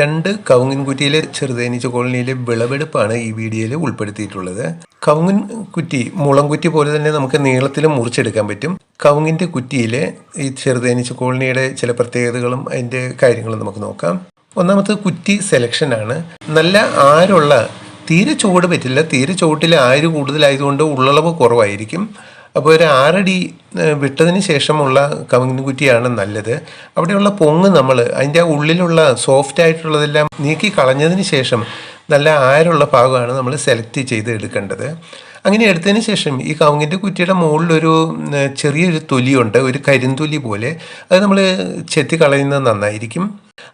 രണ്ട് കവുങ്ങൻകുറ്റിയിലെ ചെറുതേനീച്ച കോളനിയിലെ വിളവെടുപ്പാണ് ഈ വീഡിയോയിൽ ഉൾപ്പെടുത്തിയിട്ടുള്ളത്. കവുങ്ങൻ കുറ്റി മുളംകുറ്റി പോലെ തന്നെ നമുക്ക് നീളത്തിൽ മുറിച്ചെടുക്കാൻ പറ്റും. കവുങ്ങിന്റെ കുറ്റിയിലെ ഈ ചെറുതേനീച്ച കോളനിയുടെ ചില പ്രത്യേകതകളും അതിന്റെ കാര്യങ്ങളും നമുക്ക് നോക്കാം. ഒന്നാമത്തെ കുറ്റി സെലക്ഷനാണ് നല്ല ആരുള്ള തീരെ ചുവട് പറ്റില്ല. തീരെ ചുവട്ടിൽ ആര് കൂടുതലായതുകൊണ്ട് ഉള്ളളവ് കുറവായിരിക്കും. അപ്പോൾ ഒരു ആറടി വിട്ടതിന് ശേഷമുള്ള കവുങ്ങിൻ കുറ്റിയാണ് നല്ലത്. അവിടെയുള്ള പൊങ്ങ് നമ്മൾ അതിന്റെ ആ ഉള്ളിലുള്ള സോഫ്റ്റ് ആയിട്ടുള്ളതെല്ലാം നീക്കി കളഞ്ഞതിന് ശേഷം നല്ല ആരുള്ള ഭാഗമാണ് നമ്മൾ സെലക്ട് ചെയ്ത് എടുക്കേണ്ടത്. അങ്ങനെ എടുത്തതിന് ശേഷം ഈ കവുങ്ങിന്റെ കുറ്റിയുടെ മുകളിലൊരു ചെറിയൊരു തൊലിയുണ്ട് ഒരു കരിന്തൊലി പോലെ. അത് നമ്മൾ ചെത്തി കളയുന്നത് നന്നായിരിക്കും.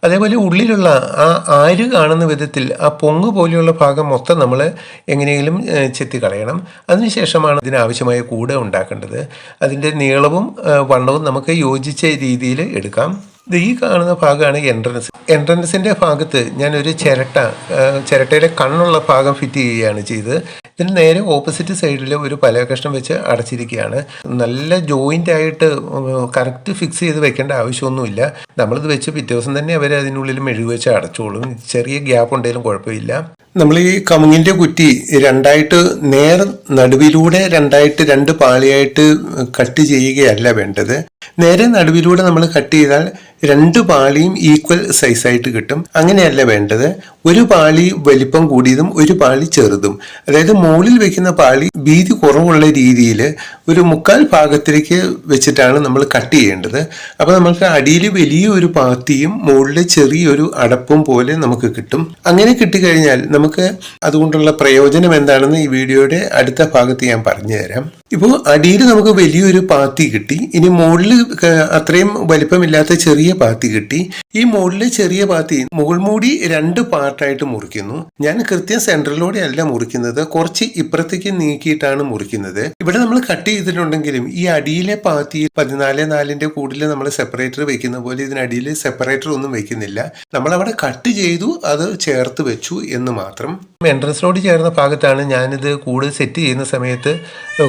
അതേപോലെ ഉള്ളിലുള്ള ആ ആര് കാണുന്ന വിധത്തിൽ ആ പൊങ്ങ് പോലെയുള്ള ഭാഗം മൊത്തം നമ്മൾ എങ്ങനെയെങ്കിലും ചെത്തി കളയണം അതിനുശേഷമാണ് ഇതിനാവശ്യമായ കൂട് ഉണ്ടാക്കേണ്ടത്. അതിന്റെ നീളവും വണ്ണവും നമുക്ക് യോജിച്ച രീതിയിൽ എടുക്കാം. ഇത് ഈ കാണുന്ന ഭാഗമാണ് എൻട്രൻസ് എൻട്രൻസിന്റെ ഭാഗത്ത് ഞാനൊരു ചിരട്ട ചിരട്ടയിലെ കണ്ണുള്ള ഭാഗം ഫിറ്റ് ചെയ്യുകയാണ് ചെയ്തത്. ഇതിന് നേരെ ഓപ്പോസിറ്റ് സൈഡിൽ ഒരു പല കഷ്ണം വെച്ച് അടച്ചിരിക്കുകയാണ്. നല്ല ജോയിന്റ് ആയിട്ട് കറക്റ്റ് ഫിക്സ് ചെയ്ത് വെക്കേണ്ട ആവശ്യമൊന്നുമില്ല. നമ്മളിത് വെച്ച് പിറ്റേ ദിവസം തന്നെ അവർ അതിനുള്ളിൽ മെഴുകി വെച്ച് അടച്ചോളും. ചെറിയ ഗ്യാപ്പ് ഉണ്ടെങ്കിലും കുഴപ്പമില്ല. നമ്മൾ ഈ കമുങ്ങിന്റെ കുറ്റി രണ്ടായിട്ട് നേർ നടുവിലൂടെ രണ്ടായിട്ട് രണ്ട് പാളിയായിട്ട് കട്ട് ചെയ്യുകയല്ല വേണ്ടത്. നേരെ നടുവിലൂടെ നമ്മൾ കട്ട് ചെയ്താൽ രണ്ട് പാളിയും ഈക്വൽ സൈസായിട്ട് കിട്ടും. അങ്ങനെയല്ല വേണ്ടത്. ഒരു പാളി വലിപ്പം കൂടിയതും ഒരു പാളി ചെറുതും. അതായത് മുകളിൽ വെക്കുന്ന പാളി വീതി കുറവുള്ള രീതിയിൽ ഒരു മുക്കാൽ ഭാഗത്തിലേക്ക് വെച്ചിട്ടാണ് നമ്മൾ കട്ട് ചെയ്യേണ്ടത്. അപ്പോൾ നമുക്ക് അടിയിൽ വലിയ ഒരു പാത്തിയും മുകളിൽ ചെറിയൊരു അടപ്പും പോലെ നമുക്ക് കിട്ടും. അങ്ങനെ കിട്ടിക്കഴിഞ്ഞാൽ നമുക്ക് അതുകൊണ്ടുള്ള പ്രയോജനം എന്താണെന്ന് ഈ വീഡിയോയുടെ അടുത്ത ഭാഗത്ത് ഞാൻ പറഞ്ഞു തരാം. ഇപ്പോൾ അടിയിൽ നമുക്ക് വലിയൊരു പാത്തി കിട്ടി. ഇനി മുകളിൽ അത്രയും വലിപ്പമില്ലാത്ത ചെറിയ പാത്തി കിട്ടി. ഈ മുകളിൽ ചെറിയ പാത്തി മുകൾ മൂടി രണ്ട് പാർട്ടായിട്ട് മുറിക്കുന്നു. ഞാൻ കൃത്യം സെൻട്രലിലൂടെ അല്ല മുറിക്കുന്നത്. കുറച്ച് ഇപ്പുറത്തേക്ക് നീക്കിയിട്ടാണ് മുറിക്കുന്നത്. ഇവിടെ നമ്മൾ കട്ട് ചെയ്തിട്ടുണ്ടെങ്കിലും ഈ അടിയിലെ പാത്തി പതിനാല് നാലിന്റെ കൂടുതൽ നമ്മൾ സെപ്പറേറ്റർ വെക്കുന്ന പോലെ ഇതിനടിയിൽ സെപ്പറേറ്റർ ഒന്നും വെക്കുന്നില്ല. നമ്മൾ അവിടെ കട്ട് ചെയ്തു അത് ചേർത്ത് വെച്ചു എന്ന് മാത്രം. എൻട്രൻസിനോട് ചേർന്ന ഭാഗത്താണ് ഞാനിത് കൂട് സെറ്റ് ചെയ്യുന്ന സമയത്ത്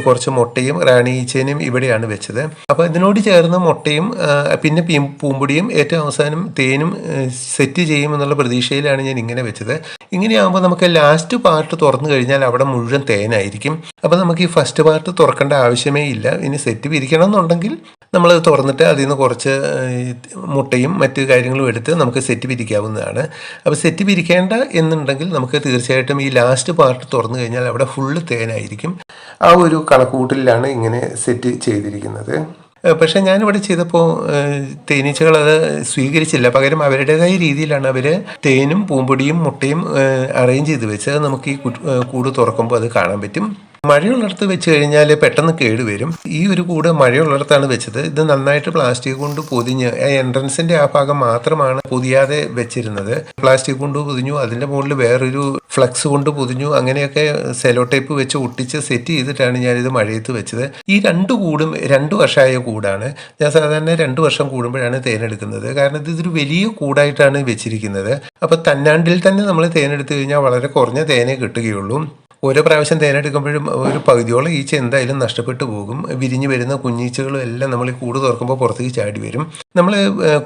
കുറച്ച് മുട്ടയും റാണി ഇവിടെയാണ് വെച്ചത്. അപ്പോൾ ഇതിനോട് ചേർന്ന് മുട്ടയും പിന്നെ പൂമ്പൊടിയും ഏറ്റവും അവസാനം തേനും സെറ്റ് ചെയ്യുമെന്നുള്ള പ്രതീക്ഷയിലാണ് ഞാൻ ഇങ്ങനെ വെച്ചത്. ഇങ്ങനെയാകുമ്പോൾ നമുക്ക് ലാസ്റ്റ് പാർട്ട് തുറന്നു കഴിഞ്ഞാൽ അവിടെ മുഴുവൻ തേനായിരിക്കും. അപ്പോൾ നമുക്ക് ഈ ഫസ്റ്റ് പാർട്ട് തുറക്കേണ്ട ആവശ്യമേ ഇല്ല. ഇനി സെറ്റ് പിരിക്കണം എന്നുണ്ടെങ്കിൽ നമ്മൾ തുറന്നിട്ട് അതിൽ നിന്ന് കുറച്ച് മുട്ടയും മറ്റ് കാര്യങ്ങളും എടുത്ത് നമുക്ക് സെറ്റ് പിരിക്കാവുന്നതാണ്. അപ്പോൾ സെറ്റ് പിരിക്കേണ്ട എന്നുണ്ടെങ്കിൽ നമുക്ക് തീർച്ചയായിട്ടും ഈ ലാസ്റ്റ് പാർട്ട് തുറന്നു കഴിഞ്ഞാൽ അവിടെ ഫുള്ള് തേനായിരിക്കും. ആ ഒരു കണക്കുകൂട്ടലിലാണ് ഇങ്ങനെ സെറ്റ് ചെയ്തിരിക്കുന്നത്. പക്ഷെ ഞാനിവിടെ ചെയ്തപ്പോൾ തേനീച്ചകൾ അത് സ്വീകരിച്ചില്ല. പകരം അവരുടേതായ രീതിയിലാണ് അവർ തേനും പൂമ്പൊടിയും മുട്ടയും അറേഞ്ച് ചെയ്ത് വെച്ച് അത് നമുക്ക് ഈ കൂട് തുറക്കുമ്പോൾ അത് കാണാൻ പറ്റും. മഴയുള്ളിടത്ത് വെച്ച് കഴിഞ്ഞാൽ പെട്ടെന്ന് കേടുവരും ഈ ഒരു കൂട് മഴയുള്ളിടത്താണ് വെച്ചത്. ഇത് നന്നായിട്ട് പ്ലാസ്റ്റിക് കൊണ്ട് പൊതിഞ്ഞ് എൻട്രൻസിന്റെ ആ ഭാഗം മാത്രമാണ് പൊതിയാതെ വെച്ചിരുന്നത്. പ്ലാസ്റ്റിക് കൊണ്ട് പൊതിഞ്ഞു അതിന്റെ മുകളിൽ വേറൊരു ഫ്ലക്സ് കൊണ്ട് പൊതിഞ്ഞു അങ്ങനെയൊക്കെ സെലോ ടേപ്പ് വെച്ച് ഒട്ടിച്ച് സെറ്റ് ചെയ്തിട്ടാണ് ഞാൻ ഇത് മഴയത്ത് വെച്ചത്. ഈ രണ്ട് കൂടും രണ്ട് വർഷമായ കൂടാണ്. ഞാൻ സാധാരണ രണ്ട് വർഷം കൂടുമ്പോഴാണ് തേനെടുക്കുന്നത്. കാരണം ഇത് ഇതൊരു വലിയ കൂടായിട്ടാണ് വെച്ചിരിക്കുന്നത്. അപ്പോൾ തന്നാണ്ടിൽ തന്നെ നമ്മൾ തേനെടുത്തു കഴിഞ്ഞാൽ വളരെ കുറഞ്ഞ തേനേ കിട്ടുകയുള്ളൂ. ഓരോ പ്രാവശ്യം തേനെടുക്കുമ്പോഴും ഒരു പകുതിയോളം ഈച്ച എന്തായാലും നഷ്ടപ്പെട്ടു പോകും. വിരിഞ്ഞു വരുന്ന കുഞ്ഞീച്ചകളും എല്ലാം നമ്മൾ ഈ കൂട് തുറക്കുമ്പോൾ പുറത്തേക്ക് ചാടി വരും. നമ്മൾ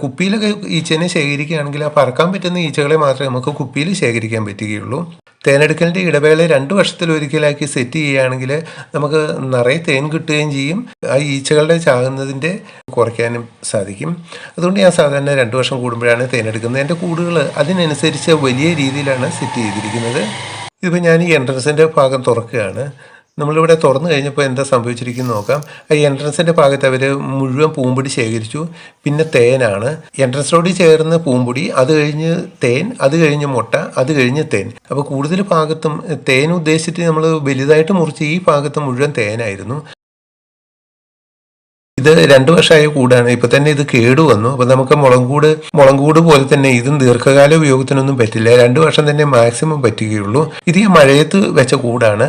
കുപ്പിയിലൊക്കെ ഈച്ചേനെ ശേഖരിക്കുകയാണെങ്കിൽ ആ പറക്കാൻ പറ്റുന്ന ഈച്ചകളെ മാത്രമേ നമുക്ക് കുപ്പിയിൽ ശേഖരിക്കാൻ പറ്റുകയുള്ളൂ. തേനെടുക്കലിന്റെ ഇടവേള രണ്ട് വർഷത്തിൽ ഒരിക്കലാക്കി സെറ്റ് ചെയ്യുകയാണെങ്കിൽ നമുക്ക് നിറയെ തേൻ കിട്ടുകയും ചെയ്യും. ആ ഈച്ചകളുടെ ചാകുന്നതിന്റെ കുറയ്ക്കാനും സാധിക്കും. അതുകൊണ്ട് ഞാൻ സാധാരണ രണ്ട് വർഷം കൂടുമ്പോഴാണ് തേനെടുക്കുന്നത്. എന്റെ കൂടുകൾ അതിനനുസരിച്ച് വലിയ രീതിയിലാണ് സെറ്റ് ചെയ്തിരിക്കുന്നത്. ഇതിപ്പോൾ ഞാൻ ഈ എൻട്രൻസിന്റെ ഭാഗം തുറക്കുകയാണ്. നമ്മളിവിടെ തുറന്നു കഴിഞ്ഞപ്പോൾ എന്താ സംഭവിച്ചിരിക്കുന്നു നോക്കാം. ഈ എൻട്രൻസിന്റെ ഭാഗത്ത് അവർ മുഴുവൻ പൂമ്പൊടി ശേഖരിച്ചു. പിന്നെ തേനാണ്. എൻട്രൻസിനോട് ചേർന്ന് പൂമ്പൊടി അത് കഴിഞ്ഞ് തേൻ അത് കഴിഞ്ഞ് മുട്ട അത് കഴിഞ്ഞ് തേൻ. അപ്പോൾ കൂടുതൽ ഭാഗത്തും തേൻ ഉദ്ദേശിച്ചിട്ട് നമ്മൾ വലുതായിട്ട് മുറിച്ച് ഈ ഭാഗത്ത് മുഴുവൻ തേനായിരുന്നു. ഇത് രണ്ടു വർഷമായ കൂടാണ്. ഇപ്പൊ തന്നെ ഇത് കേടു വന്നു. അപ്പൊ നമുക്ക് മുളങ്കൂട് മുളങ്കൂട് പോലെ തന്നെ ഇതും ദീർഘകാല ഉപയോഗത്തിനൊന്നും പറ്റില്ല. രണ്ടു വർഷം തന്നെ മാക്സിമം പറ്റുകയുള്ളൂ. ഇത് ഈ മഴയത്ത് വെച്ച കൂടാണ്.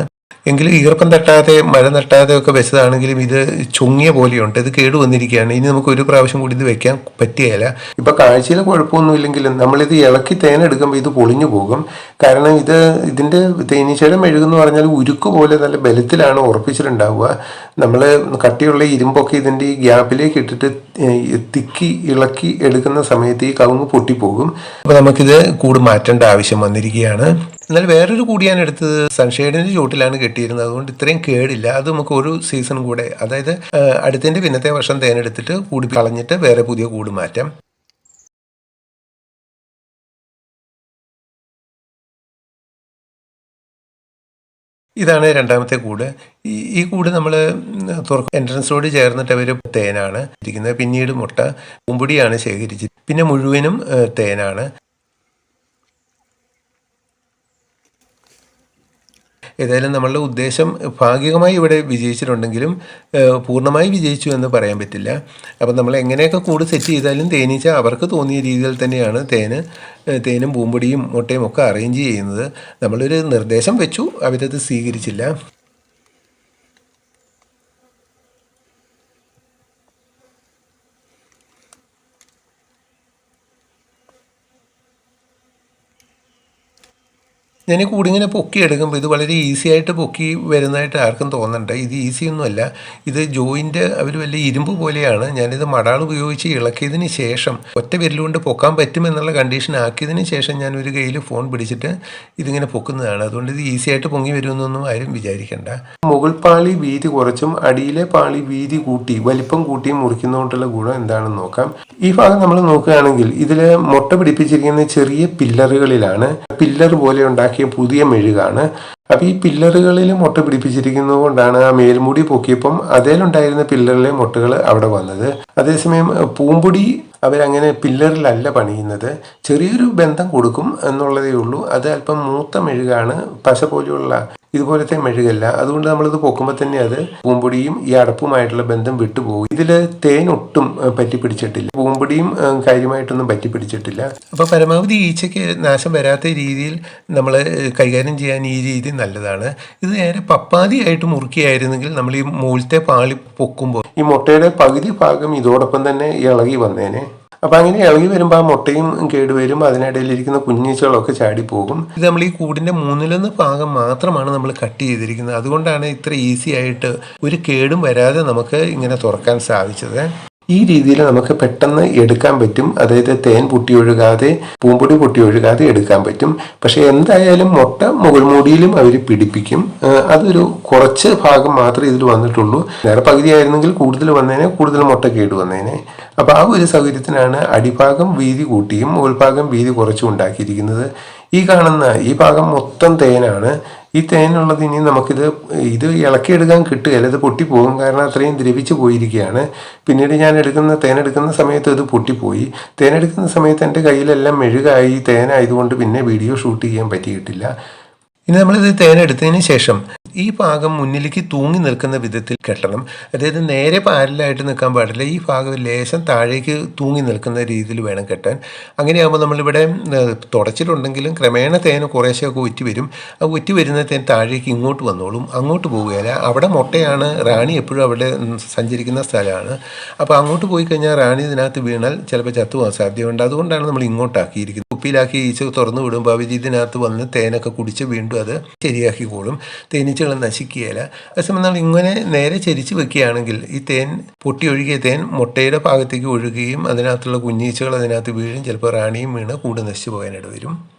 എങ്കിലും ഈർപ്പം തട്ടാതെ മഴ തട്ടാതെ ഒക്കെ വെച്ചതാണെങ്കിലും ഇത് ചുങ്ങിയ പോലെയുണ്ട്. ഇത് കേട് വന്നിരിക്കുകയാണ് ഇനി നമുക്ക് ഒരു പ്രാവശ്യം കൂടി ഇത് വെക്കാൻ പറ്റിയല്ല ഇപ്പൊ കാഴ്ചയിൽ കുഴപ്പമൊന്നും ഇല്ലെങ്കിലും നമ്മളിത് ഇളക്കി തേനെടുക്കുമ്പോൾ ഇത് പൊളിഞ്ഞു പോകും. കാരണം ഇത് ഇതിന്റെ തേനീച്ചയുടെ മെഴുകെന്ന് പറഞ്ഞാൽ ഉരുക്ക് പോലെ നല്ല ബലത്തിലാണ് ഉറപ്പിച്ചിട്ടുണ്ടാവുക. നമ്മൾ കട്ടിയുള്ള ഇരുമ്പൊക്കെ ഇതിന്റെ ഈ ഗ്യാപ്പിലേക്ക് ഇട്ടിട്ട് തിക്കി ഇളക്കി എടുക്കുന്ന സമയത്ത് ഈ കവുങ്ങ് പൊട്ടിപ്പോകും. അപ്പോൾ നമുക്കിത് കൂട് മാറ്റേണ്ട ആവശ്യം വന്നിരിക്കുകയാണ്. എന്നാൽ വേറൊരു കൂടി ഞാൻ എടുത്തത് സൺഷെയ്ഡിന്റെ ചുവട്ടിലാണ് കെട്ടിയിരുന്നത്. അതുകൊണ്ട് ഇത്രയും കേടില്ല. അത് നമുക്ക് ഒരു സീസൺ കൂടെ അതായത് അടുത്തതിന്റെ പിന്നത്തെ വർഷം തേനെടുത്തിട്ട് കൂടി കളഞ്ഞിട്ട് വേറെ പുതിയ കൂട് മാറ്റാം. ഇതാണ് രണ്ടാമത്തെ കൂട്. ഈ ഈ കൂട് നമ്മൾ തുറക്കും എൻട്രൻസോട് ചേർന്നിട്ട് അവർ തേനാണ് ഇരിക്കുന്നത് പിന്നീട് മുട്ട കുമ്പുടിയാണ് ശേഖരിച്ചത് പിന്നെ മുഴുവനും തേനാണ്. ഏതായാലും നമ്മളുടെ ഉദ്ദേശം ഭാഗികമായി ഇവിടെ വിജയിച്ചിട്ടുണ്ടെങ്കിലും പൂർണമായി വിജയിച്ചു എന്ന് പറയാൻ പറ്റില്ല. അപ്പം നമ്മൾ എങ്ങനെയൊക്കെ കൂട് സെറ്റ് ചെയ്താലും തേനീച്ച അവർക്ക് തോന്നിയ രീതിയിൽ തന്നെയാണ് തേന് തേനും പൂമ്പൊടിയും മുട്ടയും ഒക്കെ അറേഞ്ച് ചെയ്യുന്നത്. നമ്മളൊരു നിർദ്ദേശം വെച്ചു അവരത് സ്വീകരിച്ചില്ല. ഞാൻ കൂടി കൂടിങ്ങനെ പൊക്കി എടുക്കുമ്പോൾ ഇത് വളരെ ഈസി ആയിട്ട് പൊക്കി വരുന്നതായിട്ട് ആർക്കും തോന്നണ്ട. ഇത് ഈസി ഒന്നുമല്ല. ഇത് ജോയിന്റ് അവർ വലിയ ഇരുമ്പ് പോലെയാണ്. ഞാനിത് മടാൾ ഉപയോഗിച്ച് ഇളക്കിയതിന് ശേഷം ഒറ്റ വിരലുകൊണ്ട് പൊക്കാൻ പറ്റുമെന്നുള്ള കണ്ടീഷൻ ആക്കിയതിന് ശേഷം ഞാൻ ഒരു കയ്യിൽ ഫോൺ പിടിച്ചിട്ട് ഇതിങ്ങനെ പൊക്കുന്നതാണ്. അതുകൊണ്ട് ഇത് ഈസി ആയിട്ട് പൊങ്ങി വരുമെന്നൊന്നും ആരും വിചാരിക്കേണ്ട. മുകൾ പാളി വീതി കുറച്ചും അടിയിലെ പാളി വീതി കൂട്ടി വലിപ്പം കൂട്ടി മുറിക്കുന്നതുകൊണ്ടുള്ള ഗുണം എന്താണെന്ന് നോക്കാം. ഈ ഭാഗം നമ്മൾ നോക്കുകയാണെങ്കിൽ ഇതിൽ മുട്ട പിടിപ്പിച്ചിരിക്കുന്ന ചെറിയ പില്ലറുകളിലാണ്. പില്ലർ പോലെ ഉണ്ടാക്കിയ പുതിയ മെഴുകാണ്. അപ്പം ഈ പില്ലറുകളിൽ മുട്ട പിടിപ്പിച്ചിരിക്കുന്നത് കൊണ്ടാണ് ആ മേൽമുടി പൊക്കിയപ്പം അതിലുണ്ടായിരുന്ന പില്ലറിലെ മുട്ടകൾ അവിടെ വന്നത്. അതേസമയം പൂമ്പൊടി അവരങ്ങനെ പില്ലറിലല്ല പണിയുന്നത്. ചെറിയൊരു ബന്ധം കൊടുക്കും എന്നുള്ളതേ ഉള്ളൂ. അത് അല്പം മൂത്ത മെഴുകാണ്. പശ പോലെയുള്ള ഇതുപോലത്തെ മെഴുകല്ല. അതുകൊണ്ട് നമ്മളിത് പൊക്കുമ്പോൾ തന്നെ അത് പൂമ്പൊടിയും ഈ അടപ്പുമായിട്ടുള്ള ബന്ധം വിട്ടുപോകും. ഇതിൽ തേൻ ഒട്ടും പറ്റി പിടിച്ചിട്ടില്ല പൂമ്പൊടിയും കാര്യമായിട്ടൊന്നും പറ്റി പിടിച്ചിട്ടില്ല അപ്പോൾ പരമാവധി ഈച്ചയ്ക്ക് നാശം വരാത്ത രീതിയിൽ നമ്മൾ കൈകാര്യം ചെയ്യാൻ ഈ രീതി നല്ലതാണ്. ഇത് നേരെ പപ്പാതിയായിട്ട് മുറുക്കിയായിരുന്നെങ്കിൽ നമ്മൾ ഈ മുകളിലത്തെ പാളി പൊക്കുമ്പോൾ ഈ മുട്ടയുടെ പകുതി ഭാഗം ഇതോടൊപ്പം തന്നെ ഇളകി വന്നേനെ. അപ്പൊ അങ്ങനെ ഇളകി വരുമ്പോൾ ആ മുട്ടയും കേടുവരും അതിനിടയിലിരിക്കുന്ന കുഞ്ഞീച്ചകളൊക്കെ ചാടിപ്പോകും ഇത് നമ്മൾ ഈ കൂടിന്റെ മൂന്നിലൊന്ന് ഭാഗം മാത്രമാണ് നമ്മൾ കട്ട് ചെയ്തിരിക്കുന്നത്. അതുകൊണ്ടാണ് ഇത്ര ഈസി ആയിട്ട് ഒരു കേടും വരാതെ നമുക്ക് ഇങ്ങനെ തുറക്കാൻ സാധിച്ചത്. ഈ രീതിയിൽ നമുക്ക് പെട്ടെന്ന് എടുക്കാൻ പറ്റും. അതായത് തേൻ പൊട്ടി ഒഴുകാതെ പൂമ്പൊടി പൊട്ടി ഒഴുകാതെ എടുക്കാൻ പറ്റും. പക്ഷേ എന്തായാലും മുട്ട മുകൾ മൂടിയിലും അവർ പിടിപ്പിക്കും. അതൊരു കുറച്ച് ഭാഗം മാത്രമേ ഇതിൽ വന്നിട്ടുള്ളൂ. നേരെ പകുതിയായിരുന്നെങ്കിൽ കൂടുതൽ വന്നേനെ കൂടുതൽ മുട്ട കേട് വന്നേനെ. അപ്പൊ ആ ഒരു സൗകര്യത്തിനാണ് അടിഭാഗം വീതി കൂട്ടിയും മുകൾഭാഗം വീതി കുറച്ചും ഉണ്ടാക്കിയിരിക്കുന്നത്. ഈ കാണുന്ന ഈ ഭാഗം മൊത്തം തേനാണ്. ഈ തേനുള്ളത് ഇനി നമുക്കിത് ഇത് ഇളക്കിയെടുക്കാൻ കിട്ടുകയില്ല. ഇത് പൊട്ടിപ്പോകും. കാരണം അത്രയും ദ്രവിച്ചു പോയിരിക്കുകയാണ്. പിന്നീട് ഞാൻ എടുക്കുന്ന തേനെടുക്കുന്ന സമയത്ത് ഇത് പൊട്ടിപ്പോയി. തേനെടുക്കുന്ന സമയത്ത് എന്റെ കയ്യിലെല്ലാം മെഴുകായി തേനായതുകൊണ്ട് പിന്നെ വീഡിയോ ഷൂട്ട് ചെയ്യാൻ പറ്റിയിട്ടില്ല. ഇനി നമ്മളിത് തേനെടുത്തതിന് ശേഷം ഈ ഭാഗം മുന്നിലേക്ക് തൂങ്ങി നിൽക്കുന്ന വിധത്തിൽ കെട്ടണം. അതായത് നേരെ പാരലായിട്ട് നിൽക്കാൻ പാടില്ല. ഈ ഭാഗം ലേശം താഴേക്ക് തൂങ്ങി നിൽക്കുന്ന രീതിയിൽ വേണം കെട്ടാൻ. അങ്ങനെയാകുമ്പോൾ നമ്മളിവിടെ തുടച്ചിട്ടുണ്ടെങ്കിലും ക്രമേണ തേൻ കുറേശ്ശെയൊക്കെ ഉറ്റി വരും. ആ ഉറ്റി വരുന്ന തേൻ താഴേക്ക് ഇങ്ങോട്ട് വന്നോളും. അങ്ങോട്ട് പോവുകയില്ല. അവിടെ മുട്ടയാണ്. റാണി എപ്പോഴും അവിടെ സഞ്ചരിക്കുന്ന സ്ഥലമാണ്. അപ്പോൾ അങ്ങോട്ട് പോയി കഴിഞ്ഞാൽ റാണി ഇതിനകത്ത് വീണാൽ ചിലപ്പോൾ ചത്തുപോകാൻ സാധ്യതയുണ്ട്. അതുകൊണ്ടാണ് നമ്മൾ ഇങ്ങോട്ടാക്കിയിരിക്കുന്നത്. കുപ്പിയിലാക്കി ഈച്ച തുറന്നു വിടുമ്പോൾ അവർ ഇതിനകത്ത് വന്ന് തേനൊക്കെ കുടിച്ച് വീണ്ടും അത് ശരിയാക്കിക്കോളും. തേനീച്ചകൾ നശിക്കുകയില്ല. അതേസമയം നമ്മൾ ഇങ്ങനെ നേരെ ചരിച്ച് വെക്കുകയാണെങ്കിൽ ഈ തേൻ പൊട്ടി ഒഴുകിയ തേൻ മുട്ടയുടെ ഭാഗത്തേക്ക് ഒഴുകുകയും അതിനകത്തുള്ള കുഞ്ഞീച്ചകൾ അതിനകത്ത് വീഴും. ചിലപ്പോൾ റാണിയും വീണ് കൂട് നശിച്ചു പോകാനായിട്ട് വരും